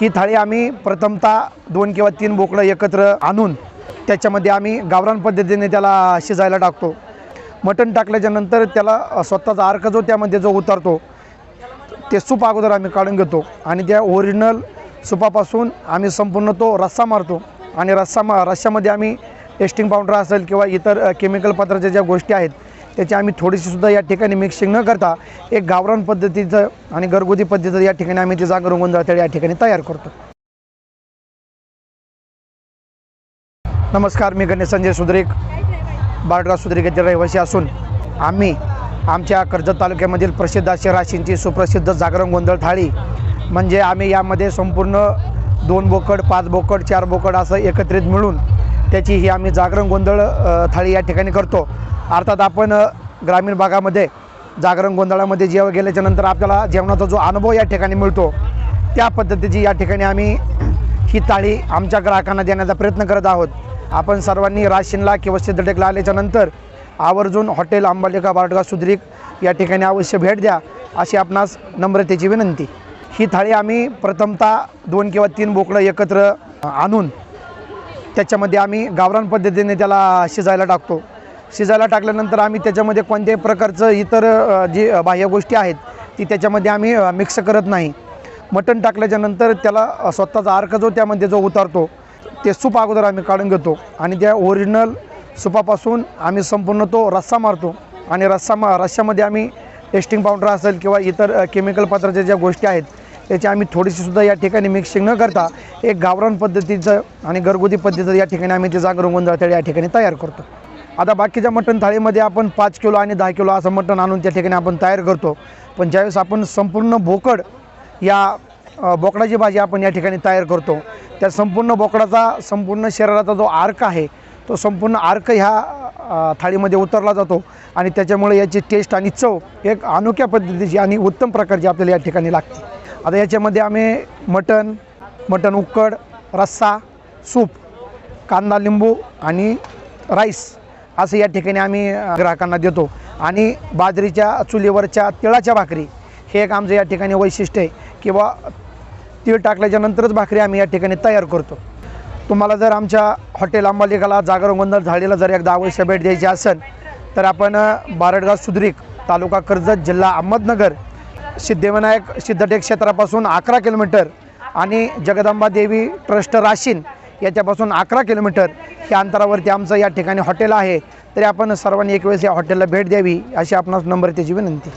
ही थाळी आम्ही प्रथमतः दोन किंवा तीन बोकडं एकत्र आणून त्याच्यामध्ये आम्ही गावरान पद्धतीने त्याला शिजायला टाकतो. मटण टाकल्याच्या नंतर त्याला स्वतःचा अर्क जो त्यामध्ये जो उतरतो ते सूप अगोदर आम्ही काढून घेतो आणि त्या ओरिजिनल सुपापासून आम्ही संपूर्ण तो रस्सा मारतो आणि रस्सा मा रस्स्यामध्ये आम्ही टेस्टिंग पावडर असेल किंवा इतर केमिकल पत्राच्या ज्या गोष्टी आहेत त्याची आम्ही थोडीशीसुद्धा या ठिकाणी मिक्सिंग न करता एक गावरान पद्धतीचं आणि घरगुती पद्धतीचं या ठिकाणी आम्ही ती जागर गोंधळ या ठिकाणी तयार करतो. नमस्कार मी गणेश संजय सुद्रेक बारडगाव सुद्रेक येथील रहिवासी असून आम्ही आमच्या कर्जत तालुक्यामधील प्रसिद्ध अशी राशींची सुप्रसिद्ध जागरण गोंधळ थाळी म्हणजे आम्ही यामध्ये संपूर्ण दोन बोकड पाच बोकड चार बोकड असं एकत्रित मिळून त्याची ही आम्ही जागरण गोंधळ थाळी या ठिकाणी करतो. अर्थात आपण ग्रामीण भागामध्ये जागरण गोंधळामध्ये जेव्हा गेल्याच्यानंतर आपल्याला जेवणाचा जो अनुभव या ठिकाणी मिळतो त्या पद्धतीची या ठिकाणी आम्ही ही थाळी आमच्या ग्राहकांना देण्याचा प्रयत्न करत आहोत. आपण सर्वांनी राशीनला किंवा सिद्धटेकला आल्याच्यानंतर आवर्जून हॉटेल अंबालिका बारडगाव सुद्रीक या ठिकाणी अवश्य भेट द्या अशी आपणास नम्रतेची विनंती. ही थाळी आम्ही प्रथमतः दोन किंवा तीन बोकडं एकत्र आणून त्याच्यामध्ये आम्ही गावरान पद्धतीने त्याला शिजायला टाकतो. शिजायला टाकल्यानंतर आम्ही त्याच्यामध्ये कोणत्याही प्रकारचं इतर जी बाह्य गोष्टी आहेत ती त्याच्यामध्ये आम्ही मिक्स करत नाही. मटण टाकल्याच्या नंतर त्याला स्वतःचा अर्क जो त्यामध्ये जो उतारतो ते सूप अगोदर आम्ही काढून घेतो आणि त्या ओरिजिनल सुपापासून आम्ही संपूर्ण तो रस्सा मारतो आणि रस्सा मा रस्स्यामध्ये आम्ही टेस्टिंग पावडर असेल किंवा इतर केमिकल पत्राच्या ज्या गोष्टी आहेत त्याची आम्ही थोडीशी सुद्धा या ठिकाणी मिक्सिंग न करता एक गावरान पद्धतीचं आणि घरगुती पद्धतीचं या ठिकाणी आम्ही ते जागरण गोंधळ थाळी या ठिकाणी तयार करतो. आता बाकीच्या मटण थाळीमध्ये आपण पाच किलो आणि दहा किलो असं मटण आणून त्या ठिकाणी आपण तयार करतो. पण ज्यावेळेस आपण संपूर्ण बोकड या बोकडाची भाजी आपण या ठिकाणी तयार करतो त्या संपूर्ण बोकडाचा संपूर्ण शरीराचा जो आर्क आहे तो संपूर्ण आर्क ह्या थाळीमध्ये उतरला जातो आणि त्याच्यामुळे याची टेस्ट आणि चव एक अनोख्या पद्धतीची आणि उत्तम प्रकारची आपल्याला या ठिकाणी लागते. आता याच्यामध्ये आम्ही मटण मटण उक्कड रस्सा सूप कांदा लिंबू आणि राईस असं या ठिकाणी आम्ही ग्राहकांना देतो. आणि बाजरीच्या चुलीवरच्या तिळाच्या भाकरी हे एक आमचं या ठिकाणी वैशिष्ट्य आहे. किंवा तीळ टाकल्याच्या नंतरच भाकरी आम्ही या ठिकाणी तयार करतो. तुम्हाला जर आमच्या हॉटेल अंबालिकाला जागर गोंधळ झाडीला जर एकदा अवश्य भेट द्यायची असेल तर आपण बारडगाव सुद्रिक तालुका कर्जत जिल्हा अहमदनगर सिद्धिविनायक सिद्धटेक क्षेत्रापासून अकरा किलोमीटर आणि जगदंबा देवी ट्रस्ट राशीन याच्यापासून अकरा किलोमीटर या अंतरावरती आमचं या ठिकाणी हॉटेल आहे. तरी आपण सर्वांनी एक वेळेस या हॉटेलला भेट द्यावी अशी आपणास नम्रतेची विनंती.